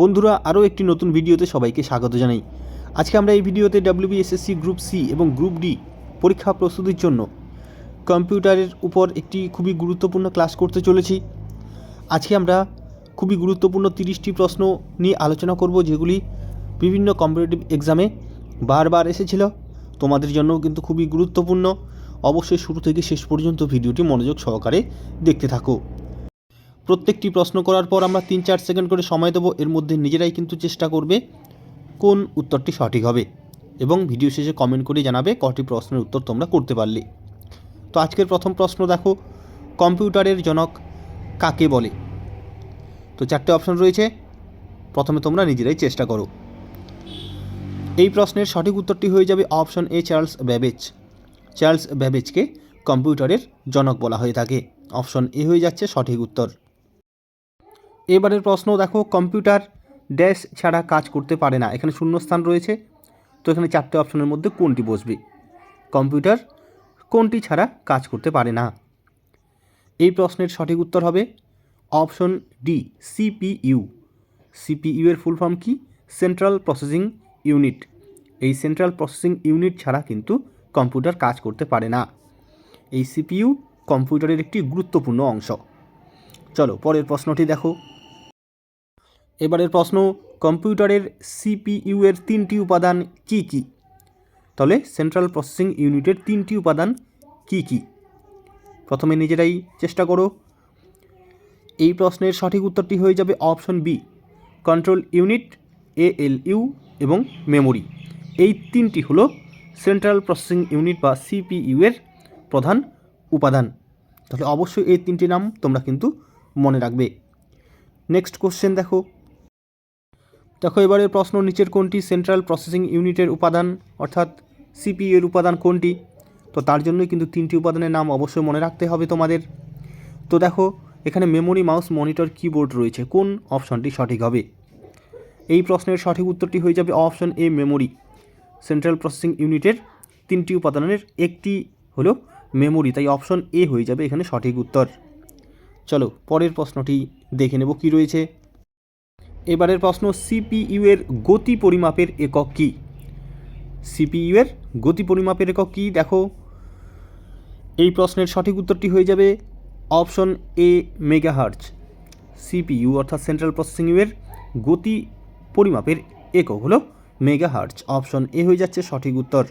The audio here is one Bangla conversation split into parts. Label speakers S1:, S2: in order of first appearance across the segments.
S1: বন্ধুরা, আরও একটি নতুন ভিডিওতে সবাইকে স্বাগত জানাই। আজকে আমরা এই ভিডিওতে ডাব্লিউবিএসএসসি গ্রুপ সি এবং গ্রুপ ডি পরীক্ষা প্রস্তুতির জন্য কম্পিউটারের উপর একটি খুবই গুরুত্বপূর্ণ ক্লাস করতে চলেছি। আজকে আমরা খুবই গুরুত্বপূর্ণ তিরিশটি প্রশ্ন নিয়ে আলোচনা করব, যেগুলি বিভিন্ন কম্পিটিটিভ এক্সামে বারবার এসেছিল। তোমাদের জন্যও কিন্তু খুবই গুরুত্বপূর্ণ। অবশ্যই শুরু থেকে শেষ পর্যন্ত ভিডিওটি মনোযোগ সহকারে দেখতে থাকো। প্রত্যেকটি প্রশ্ন করার পর আমরা তিন চার সেকেন্ড করে সময় দেবো। এর মধ্যে নিজেরাই কিন্তু চেষ্টা করবে কোন উত্তরটি সঠিক হবে এবং ভিডিও শেষে কমেন্ট করে জানাবে কটি প্রশ্নের উত্তর তোমরা করতে পারলে। তো আজকের প্রথম প্রশ্ন দেখো, কম্পিউটারের জনক কাকে বলে? তো চারটে অপশন রয়েছে, প্রথমে তোমরা নিজেরাই চেষ্টা করো। এই প্রশ্নের সঠিক উত্তরটি হয়ে যাবে option A Charles Babbage Charles ব্যাবেজকে কম্পিউটারের জনক বলা হয়ে থাকে। অপশন এ হয়ে যাচ্ছে সঠিক উত্তর। এবারের প্রশ্ন, দেখো, কম্পিউটার ড্যাশ ছাড়া কাজ করতে পারে না। এখানে শূন্যস্থান রয়েছে। তো এখানে চারটে অপশনের মধ্যে কোনটি বসবে? কম্পিউটার কোনটি ছাড়া কাজ করতে পারে না? এই প্রশ্নের সঠিক উত্তর হবে অপশন ডি, সিপিইউ। সিপিইউ এর ফুল ফর্ম কি? Central processing unit. এই সেন্ট্রাল প্রসেসিং ইউনিট ছাড়া কিন্তু কম্পিউটার কাজ করতে পারে না। এই সিপিইউ কম্পিউটারের একটি গুরুত্বপূর্ণ অংশ। চলো, পরের প্রশ্নটি দেখো। এবারের প্রশ্ন, কম্পিউটারের সিপিইউ এর তিনটি উপাদান কি কি? তাহলে সেন্ট্রাল প্রসেসিং ইউনিটের তিনটি উপাদান কি কি? প্রথমে নিজেরাই চেষ্টা করো। এই প্রশ্নের সঠিক উত্তরটি হয়ে যাবে option B control unit ALU এবং মেমোরি এই তিনটি হলো সেন্ট্রাল প্রসেসিং ইউনিট বা সিপিইউ এর প্রধান উপাদান। তাহলে অবশ্যই এই তিনটি নাম তোমরা কিন্তু মনে রাখবে। নেক্সট কোশ্চেন দেখো। দেখো, এবারের প্রশ্ন নিচের কোনটি? সেন্ট্রাল প্রসেসিং ইউনিটের উপাদান, অর্থাৎ সিপিইউ এর উপাদান কোনটি? তো তার জন্যই কিন্তু তিনটি উপাদানের নাম অবশ্যই মনে রাখতে হবে তোমাদের। তো দেখো, এখানে মেমোরি মাউস মনিটর কিবোর্ড রয়েছে। কোন অপশনটি সঠিক হবে? এই প্রশ্নের সঠিক উত্তরটি হয়ে যাবে option A memory central processing ইউনিটের তিনটি উপাদানের একটি হলো মেমোরি তাই অপশন এ হয়ে যাবে এখানে সঠিক উত্তর। চলো, পরের প্রশ্নটি দেখে নেব কি রয়েছে। এবারের প্রশ্ন, সিপিইউ এর গতি পরিমাপের একক কী? সিপিইউ এর গতি পরিমাপের একক কী? দেখো, এই প্রশ্নের সঠিক উত্তরটি হয়ে যাবে অপশন এ, মেগাহার্জ। সিপিইউ অর্থাৎ সেন্ট্রাল প্রসেসিং এর গতি পরিমাপের একক হলো মেগাহার্জ। অপশন এ হয়ে যাচ্ছে সঠিক উত্তর।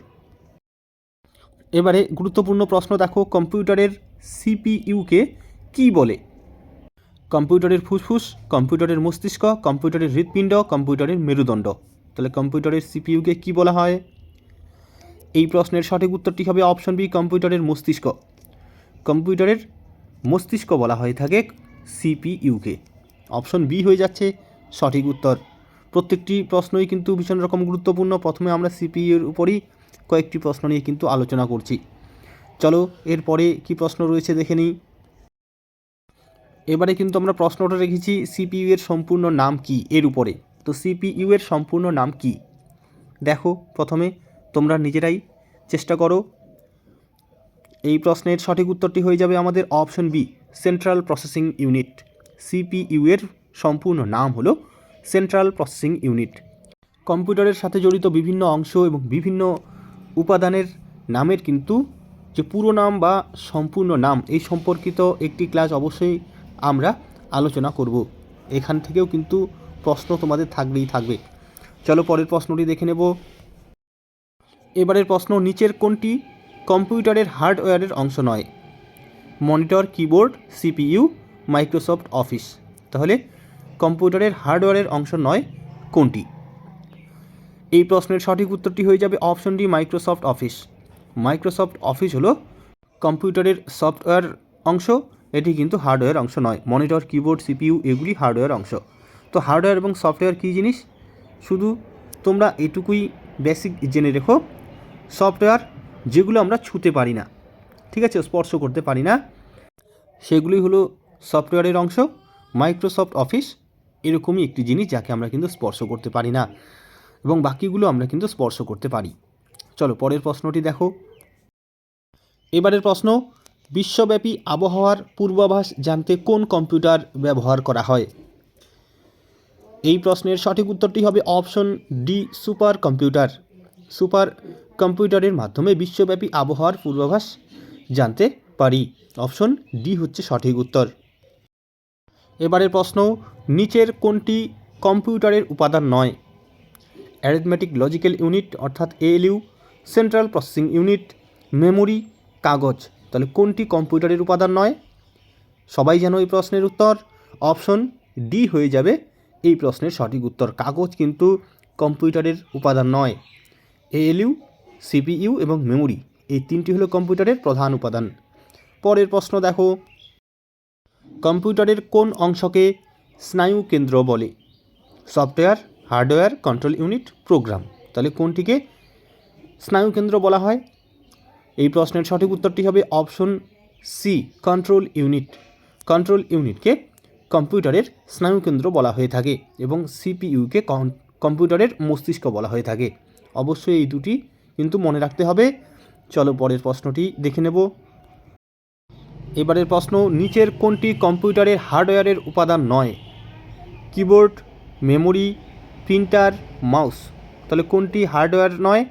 S1: এবারে গুরুত্বপূর্ণ প্রশ্ন দেখো, কম্পিউটারের সিপিইউকে কি বলে? কম্পিউটারের ফুসফুস, কম্পিউটারের মস্তিষ্ক, কম্পিউটারের হৃৎপিণ্ড, কম্পিউটারের মেরুদণ্ড। তাহলে কম্পিউটারের সিপিইউকে কি বলা হয়? এই প্রশ্নের সঠিক উত্তরটি হবে অপশন বি, কম্পিউটারের মস্তিষ্ক। কম্পিউটারের মস্তিষ্ক বলা হয়ে থাকে সিপিইউকে। অপশন বি হয়ে যাচ্ছে সঠিক উত্তর। প্রত্যেকটি প্রশ্নই কিন্তু ভীষণ রকম গুরুত্বপূর্ণ। প্রথমে আমরা সিপিইউ এর উপরই কয়েকটি প্রশ্ন নিয়ে কিন্তু আলোচনা করছি। চলো, এরপরে কি প্রশ্ন রয়েছে দেখে নিই। এবারে কিন্তু আমরা প্রশ্নটা রেখেছি সিপিইউ এর সম্পূর্ণ নাম কি এর উপরে। তো সিপিইউ এর সম্পূর্ণ নাম কি? দেখো, প্রথমে তোমরা নিজেরাই চেষ্টা করো। এই প্রশ্নের সঠিক উত্তরটি হয়ে যাবে আমাদের option B central processing unit CPU এর সম্পূর্ণ নাম হলো সেন্ট্রাল প্রসেসিং ইউনিট কম্পিউটারের সাথে জড়িত বিভিন্ন অংশ এবং বিভিন্ন উপাদানের নামের কিন্তু যে পুরো নাম বা সম্পূর্ণ নাম, এই সম্পর্কিত একটি ক্লাস অবশ্যই আমরা আলোচনা করব। এখান থেকেও কিন্তু প্রশ্ন তোমাদের থাকবেই থাকবে। চলো পরের প্রশ্নটি দেখে নেব। এবারের প্রশ্ন, নিচের কোনটি কম্পিউটারের হার্ডওয়্যারের অংশ নয়? Monitor, keyboard, CPU, Microsoft office. তাহলে কম্পিউটারের হার্ডওয়্যারের অংশ নয়, কোনটি? এই প্রশ্নের সঠিক উত্তরটি হয়ে যাবে option D, Microsoft office. Microsoft office হলো কম্পিউটারের সফটওয়্যার অংশ এটি কিন্তু হার্ডওয়্যার অংশ নয়। মনিটর, কিবোর্ড, সিপিইউ এগুলি হার্ডওয়্যার অংশ। তো হার্ডওয়্যার এবং সফটওয়্যার কী জিনিস? শুধু তোমরা এটুকুই বেসিক জেনে রেখো, সফটওয়্যার যেগুলো আমরা ছুতে পারি না, ঠিক আছে, স্পর্শ করতে পারি না, সেগুলি হলো সফটওয়্যারের অংশ, মাইক্রোসফট অফিস, এরকমই একটি জিনিস যাকে আমরা কিন্তু স্পর্শ করতে পারি না এবং বাকিগুলো আমরা কিন্তু স্পর্শ করতে পারি। চলো, পরের প্রশ্নটি দেখো। এবারের প্রশ্ন বিশ্বব্যাপী আবহাওয়ার পূর্বাভাস জানতে কোন কম্পিউটার ব্যবহার করা হয়? এই প্রশ্নের সঠিক উত্তরটি হবে option D, super computer. Super কম্পিউটারের মাধ্যমে বিশ্বব্যাপী আবহাওয়ার পূর্বাভাস জানতে পারি। অপশন ডি হচ্ছে সঠিক উত্তর। এবারের প্রশ্ন, নিচের কোনটি কম্পিউটারের উপাদান নয়? অ্যারিথমেটিক লজিক্যাল ইউনিট অর্থাৎ ALU central processing unit memory কাগজ। তাহলে কোনটি কম্পিউটারের উপাদান নয়? সবাই যেন এই প্রশ্নের উত্তর। অপশন ডি হয়ে যাবে। এই প্রশ্নের সঠিক উত্তর কাগজ কিন্তু কম্পিউটারের উপাদান নয়। এএলইউ, সিপিইউ এবং মেমোরি, এই তিনটি হলো কম্পিউটারের প্রধান উপাদান। পরের প্রশ্ন দেখো। কম্পিউটারের কোন অংশকে স্নায়ু কেন্দ্র বলে? Software, hardware, control unit, program. তাহলে কোনটিকে স্নায়ু কেন্দ্র বলা হয়? এই প্রশ্নের সঠিক উত্তরটি হবে option C control unit control ইউনিটকে কম্পিউটারের স্নায়ুকেন্দ্র বলা হয়ে থাকে এবং সিপিইউকে কম্পিউটারের মস্তিষ্ক বলা হয়ে থাকে। অবশ্যই এই দুটি কিন্তু মনে রাখতে হবে। চলো পরের প্রশ্নটি দেখে নেব। এবারের প্রশ্ন, নিচের কোনটি কম্পিউটারের হার্ডওয়্যারের উপাদান নয়? Keyboard, memory, printer, mouse. তাহলে কোনটি হার্ডওয়্যার নয়?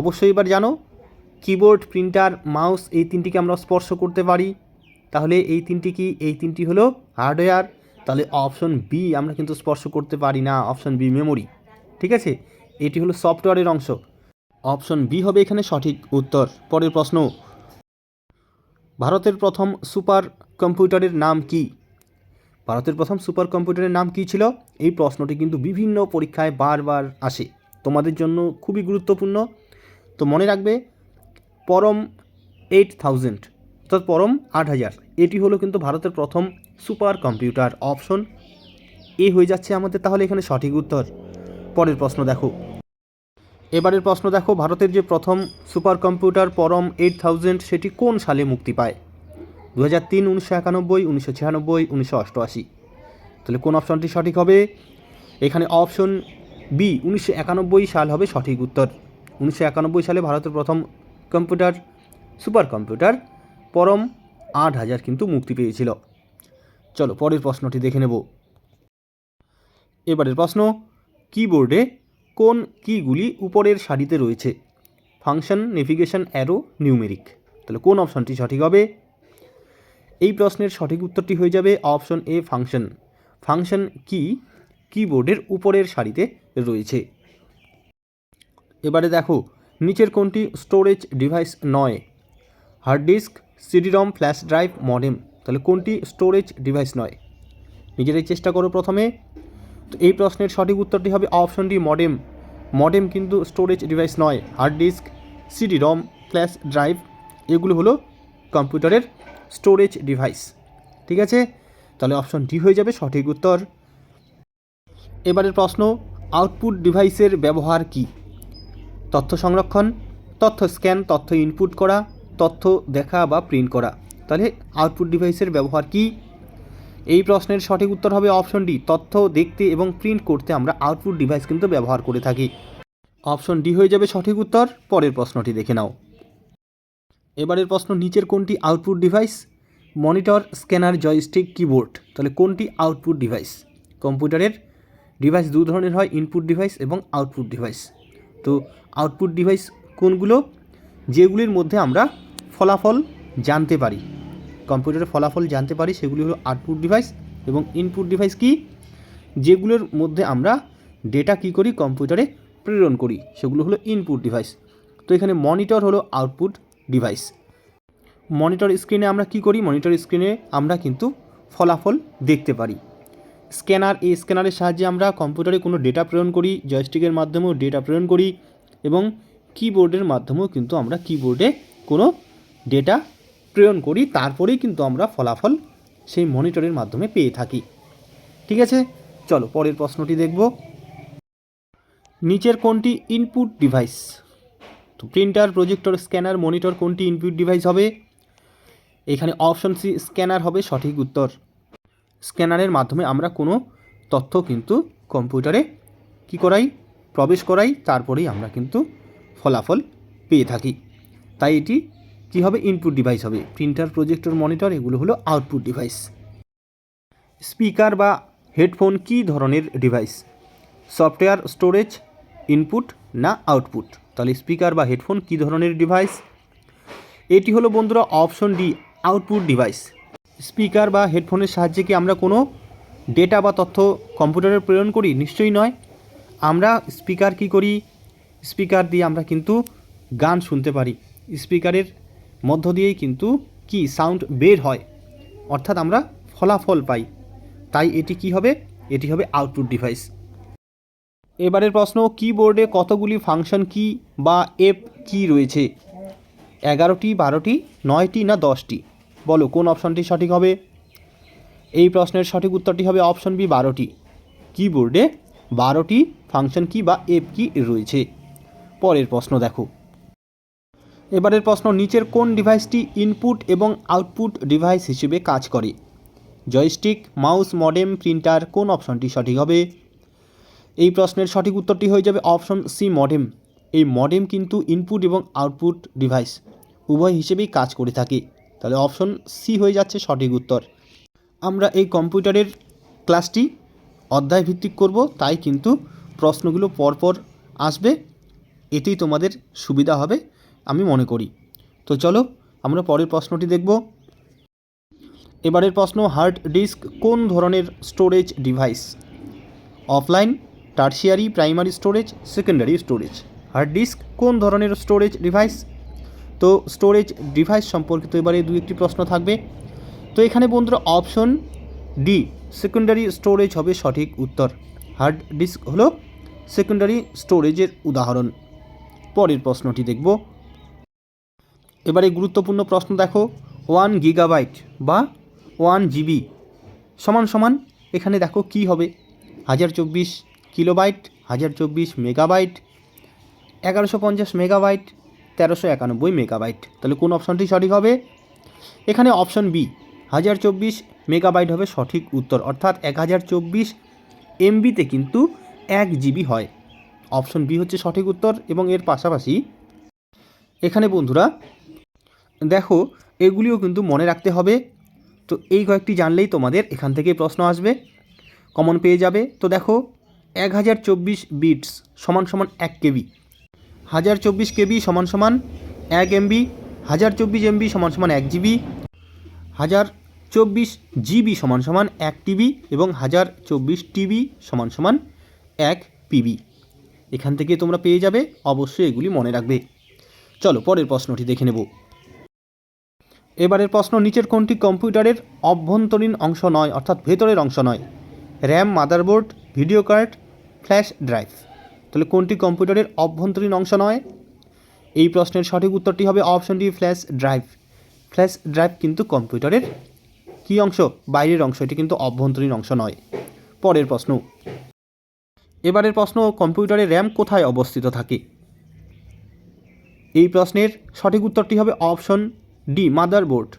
S1: অবশ্যই এবার জানো। কিবোর্ড প্রিন্টার মাউস এই তিনটিকে আমরা স্পর্শ করতে পারি। তাহলে এই তিনটি কি? এই তিনটি হলো হার্ডওয়্যার তাহলে অপশন বি আমরা কিন্তু স্পর্শ করতে পারি না অপশন বি মেমোরি ঠিক আছে? এটি হলো সফটওয়্যারের অংশ। অপশন বি হবে এখানে সঠিক উত্তর। পরের প্রশ্ন। ভারতের প্রথম সুপার কম্পিউটারের নাম কি? ভারতের প্রথম সুপার কম্পিউটারের নাম কী ছিল? এই প্রশ্নটি কিন্তু বিভিন্ন পরীক্ষায় বারবার আসে। তোমাদের জন্য খুবই গুরুত্বপূর্ণ। তো মনে রাখবে পরম এইট থাউজেন্ড অর্থাৎ পরম আট হাজার। এটি হলো কিন্তু ভারতের প্রথম সুপার কম্পিউটার অপশন। এ হয়ে যাচ্ছে আমাদের তাহলে এখানে সঠিক উত্তর। পরের প্রশ্ন দেখো। এবারের প্রশ্ন দেখো, ভারতের যে প্রথম super computer Param eight thousand সেটি কোন সালে মুক্তি পায়? দু হাজার তিন, উনিশশো একানব্বই, উনিশশো ছিয়ানব্বই, উনিশশো অষ্টআশি। তাহলে কোন অপশনটি সঠিক হবে? এখানে অপশন বি, উনিশশো একানব্বই সাল হবে সঠিক উত্তর। উনিশশো একানব্বই সালে ভারতের প্রথম কম্পিউটার সুপার কম্পিউটার পরম আট হাজার কিন্তু মুক্তি পেয়েছিল। চলো পরের প্রশ্নটি দেখে নেব। এবারের প্রশ্ন, কিবোর্ডে কোন কীগুলি উপরের সারিতে রয়েছে? Function, navigation, arrow, numeric. তাহলে কোন অপশনটি সঠিক হবে? এই প্রশ্নের সঠিক উত্তরটি হয়ে যাবে অপশন এ, ফাংশন। ফাংশন কি কিবোর্ডের উপরের সারিতে রয়েছে? এবারে দেখো নিচের কোনটি স্টোরেজ ডিভাইস নয়? Hard disk, CD ROM, flash drive, modem. তাহলে কোনটি স্টোরেজ ডিভাইস নয়? নিজেরাই চেষ্টা করো প্রথমে। তো এই প্রশ্নের সঠিক উত্তরটি হবে অপশন ডি, মডেম। মডেম কিন্তু স্টোরেজ ডিভাইস নয়। Hard disk CD ROM flash drive, এগুলো হলো কম্পিউটারের স্টোরেজ ডিভাইস। ঠিক আছে? তাহলে অপশন ডি হয়ে যাবে সঠিক উত্তর। এবারের প্রশ্ন, আউটপুট ডিভাইসের ব্যবহার কি? তথ্য সংরক্ষণ, তথ্য স্ক্যান, তথ্য ইনপুট করা, তথ্য দেখা বা প্রিন্ট করা। তাহলে আউটপুট ডিভাইসের ব্যবহার কি? এই প্রশ্নের সঠিক উত্তর হবে অপশন ডি, তথ্য দেখতে এবং প্রিন্ট করতে আমরা আউটপুট ডিভাইস কিন্তু ব্যবহার করে থাকি। অপশন ডি হয়ে যাবে সঠিক উত্তর, পরের প্রশ্নটি দেখে নাও। এবারের প্রশ্ন, নিচের কোনটি output device? Monitor, scanner, joystick, keyboard. তাহলে কোনটি আউটপুট ডিভাইস? কম্পিউটারের। ডিভাইস দু ধরনের হয়, ইনপুট ডিভাইস এবং আউটপুট ডিভাইস। তো আউটপুট ডিভাইস কোনগুলো? যেগুলির মধ্যে আমরা ফলাফল জানতে পারি। কম্পিউটারের ফলাফল জানতে পারি, সেগুলি হলো আউটপুট ডিভাইস এবং ইনপুট ডিভাইস কি? যেগুলোর মধ্যে আমরা ডেটা কী করি? কম্পিউটারে প্রেরণ করি, সেগুলো হলো ইনপুট ডিভাইস তো এখানে মনিটর হলো আউটপুট ডিভাইস মনিটর স্ক্রিনে আমরা কি করি? মনিটর স্ক্রিনে আমরা কিন্তু ফলাফল দেখতে পারি। স্ক্যানার এই স্ক্যানারের সাহায্যে আমরা কম্পিউটারে কোনো ডেটা প্রেরণ করি জয়স্টিকের মাধ্যমেও ডেটা প্রেরণ করি। এবং কিবোর্ডের মাধ্যমেও কিন্তু আমরা কিবোর্ডে কোনো ডেটা প্রেরণ করি, তারপরেই কিন্তু আমরা ফলাফল সেই মনিটরের মাধ্যমে পেয়ে থাকি। ঠিক আছে? চলো, পরের প্রশ্নটি দেখব। নিচের কোনটি ইনপুট ডিভাইস তো প্রিন্টার প্রজেক্টর স্ক্যানার মনিটর কোনটি ইনপুট ডিভাইস হবে? এখানে অপশন সি স্ক্যানার হবে, সঠিক উত্তর। স্ক্যানারের মাধ্যমে আমরা কোনো তথ্য কিন্তু কম্পিউটারে কি করাই? প্রবেশ করাই, তারপরেই আমরা কিন্তু ফলাফল পেয়ে থাকি। তাই এটি কি হবে? ইনপুট ডিভাইস হবে। প্রিন্টার প্রজেক্টর মনিটর এগুলো হলো আউটপুট ডিভাইস স্পিকার বা হেডফোন কী ধরনের ডিভাইস সফটওয়্যার স্টোরেজ ইনপুট না আউটপুট তাহলে স্পিকার বা হেডফোন কী ধরনের ডিভাইস এটি হলো বন্ধুরা option D output device speaker বা হেডফোনের সাহায্যে কি আমরা কোনো ডেটা বা তথ্য কম্পিউটারে প্রেরণ করি? নিশ্চয়ই নয়। আমরা স্পিকার কি করি? স্পিকার দিয়ে আমরা কিন্তু গান শুনতে পারি। স্পিকারের মধ্য দিয়েই কিন্তু কি সাউন্ড বের হয়। অর্থাৎ আমরা ফলাফল পাই। তাই এটি কি হবে? এটি হবে আউটপুট ডিভাইস। এবারের প্রশ্ন, কিবোর্ডে কতগুলি ফাংশন কি বা এপ কি রয়েছে? এগারোটি, বারোটি, নয়টি না দশটি? বলো, কোন অপশনটি সঠিক হবে? এই প্রশ্নের সঠিক উত্তরটি হবে অপশন বি, বারোটি। কিবোর্ডে বারোটি ফাংশন কি বা এপ কি রয়েছে? পরের প্রশ্ন দেখো। এবারের প্রশ্ন, নিচের কোন ডিভাইসটি ইনপুট এবং আউটপুট ডিভাইস হিসেবে কাজ করে? জয়স্টিক, মাউস, মডেম, প্রিন্টার, কোন অপশনটি সঠিক হবে? এই প্রশ্নের সঠিক উত্তরটি হয়ে যাবে অপশন সি, মডেম। এই মডেম কিন্তু ইনপুট এবং আউটপুট ডিভাইস উভয় হিসেবেই কাজ করে থাকে। তাহলে অপশন সি হয়ে যাচ্ছে সঠিক উত্তর। আমরা এই কম্পিউটারের ক্লাসটি অধ্যায় ভিত্তিক করব, তাই কিন্তু প্রশ্নগুলো পরপর আসবে, এতেই তোমাদের সুবিধা হবে, আমি মনে করি। তো চলো, আমরা পরের প্রশ্নটি দেখব। এবারের প্রশ্ন, হার্ড ডিস্ক কোন ধরনের storage device? Offline, tertiary, primary storage, secondary storage. Hard disk কোন ধরনের স্টোরেজ ডিভাইস? তো স্টোরেজ ডিভাইস সম্পর্কিত এবারে দু একটি প্রশ্ন থাকবে। তো এখানে বন্ধুরা, অপশন ডি, সেকেন্ডারি স্টোরেজ হবে সঠিক উত্তর। হার্ড ডিস্ক হলো সেকেন্ডারি স্টোরেজের উদাহরণ। পরের প্রশ্নটি দেখব। এবারে গুরুত্বপূর্ণ প্রশ্ন দেখো। ওয়ান গিগাবাইট বা ওয়ান জিবি সমান সমান এখানে দেখো কি হবে। হাজার চব্বিশ কিলোবাইট, হাজার চব্বিশ মেগাবাইট, এগারোশো পঞ্চাশ মেগাবাইট, তেরোশো একানব্বই মেগাবাইট। তাহলে কোন অপশনটি সঠিক হবে? এখানে অপশন বি, হাজার চব্বিশ মেগাবাইট হবে সঠিক উত্তর। অর্থাৎ এক হাজার চব্বিশ এমবিতে কিন্তু এক জিবি হয়। অপশন বি হচ্ছে সঠিক উত্তর এবং এর পাশাপাশি এখানে বন্ধুরা, দেখো, এগুলিও কিন্তু মনে রাখতে হবে। তো এই কয়েকটি জানলেই তোমাদের এখান থেকে প্রশ্ন আসবে কমন পেয়ে যাবে। তো দেখো, এক হাজার চব্বিশ বিটস সমান সমান এক কেবি হাজার চব্বিশ কেবি সমান সমান এক এমবি হাজার চব্বিশ এমবি সমান সমান এক জিবি হাজার চব্বিশ জিবি সমান সমান এক টিবি এবং হাজার চব্বিশ টিবি সমান সমান এক পিবি। এখান থেকে তোমরা পেয়ে যাবে, অবশ্যই এগুলি মনে রাখবে। চলো, পরের প্রশ্নটি দেখে নেব। এবারের প্রশ্ন, নিচের কোনটি কম্পিউটারের অভ্যন্তরীণ অংশ নয়, অর্থাৎ ভেতরের অংশ নয়? RAM, motherboard, video card, flash drive. তাহলে কোনটি কম্পিউটারের অভ্যন্তরীণ অংশ নয়? এই প্রশ্নের সঠিক উত্তরটি হবে অপশনটি ফ্ল্যাশ ড্রাইভ। ফ্ল্যাশ ড্রাইভ কিন্তু কম্পিউটারের কী অংশ? বাইরের অংশ। এটি কিন্তু অভ্যন্তরীণ অংশ নয়। পরের প্রশ্ন। এবারের প্রশ্ন, কম্পিউটারে র্যাম কোথায় অবস্থিত থাকে? এই প্রশ্নের সঠিক উত্তরটি হবে অপশন ডি, মাদারবোর্ড।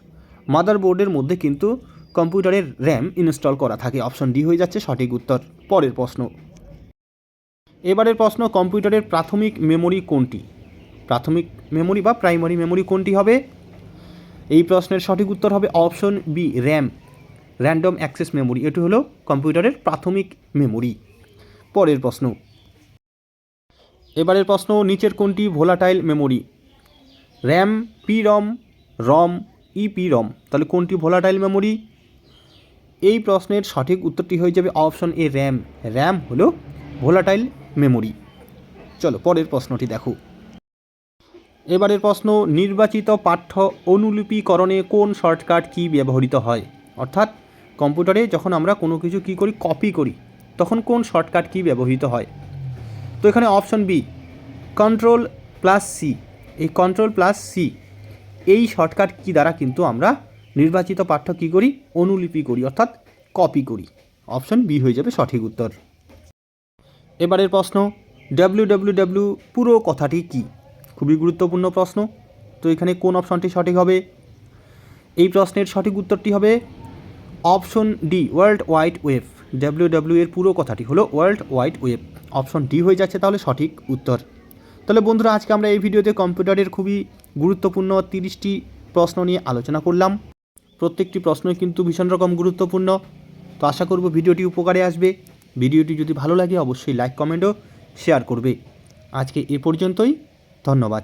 S1: মাদারবোর্ডের মধ্যে কিন্তু কম্পিউটারের র্যাম ইনস্টল করা থাকে। অপশন ডি হয়ে যাচ্ছে সঠিক উত্তর। পরের প্রশ্ন। এবারের প্রশ্ন, কম্পিউটারের প্রাথমিক মেমোরি কোনটি? প্রাথমিক মেমোরি বা প্রাইমারি মেমোরি কোনটি হবে? এই প্রশ্নের সঠিক উত্তর হবে option B, RAM. Random access memory. এটি হলো কম্পিউটারের প্রাথমিক মেমোরি। পরের প্রশ্ন। এবারের প্রশ্ন, নিচের কোনটি volatile memory? RAM PROM ROM EPROM তাহলে কোনটি ভোলাটাইল মেমোরি? এই প্রশ্নের সঠিক উত্তরটি হয়ে যাবে অপশন এ, র্যাম। র্যাম হলো ভোলাটাইল মেমোরি। চলো, পরের প্রশ্নটি দেখো। এবারের প্রশ্ন, নির্বাচিত পাঠ্য অনুলিপিকরণে কোন শর্টকাট কী ব্যবহৃত হয়? অর্থাৎ, কম্পিউটারে যখন আমরা কোনো কিছু কী করি, কপি করি, তখন কোন শর্টকাট কী ব্যবহৃত হয়? তো এখানে option B, control plus C. এই কন্ট্রোল প্লাস সি, এই শর্টকাট কি দ্বারা কিন্তু আমরা নির্বাচিত পাঠ্য কী করি? অনুলিপি করি, অর্থাৎ কপি করি। অপশন বি হয়ে যাবে সঠিক উত্তর। এবারের প্রশ্ন ডাব্লিউ ডাব্লিউ ডাব্লিউ পুরো কথাটি কি? খুবই গুরুত্বপূর্ণ প্রশ্ন। তো এখানে কোন অপশনটি সঠিক হবে? এই প্রশ্নের সঠিক উত্তরটি হবে option D, world wide web. W W এর পুরো কথাটি হলো world wide web. Option D হয়ে যাচ্ছে তাহলে সঠিক উত্তর। তাহলে বন্ধুরা, আজকে আমরা এই ভিডিওতে কম্পিউটারের খুবই গুরুত্বপূর্ণ তিরিশটি প্রশ্ন নিয়ে আলোচনা করলাম। প্রত্যেকটি প্রশ্নই কিন্তু ভীষণ রকম গুরুত্বপূর্ণ। তো আশা করব ভিডিওটি উপকারে আসবে। ভিডিওটি যদি ভালো লাগে, অবশ্যই লাইক, কমেন্ট ও শেয়ার করবে। আজকে এ পর্যন্তই। ধন্যবাদ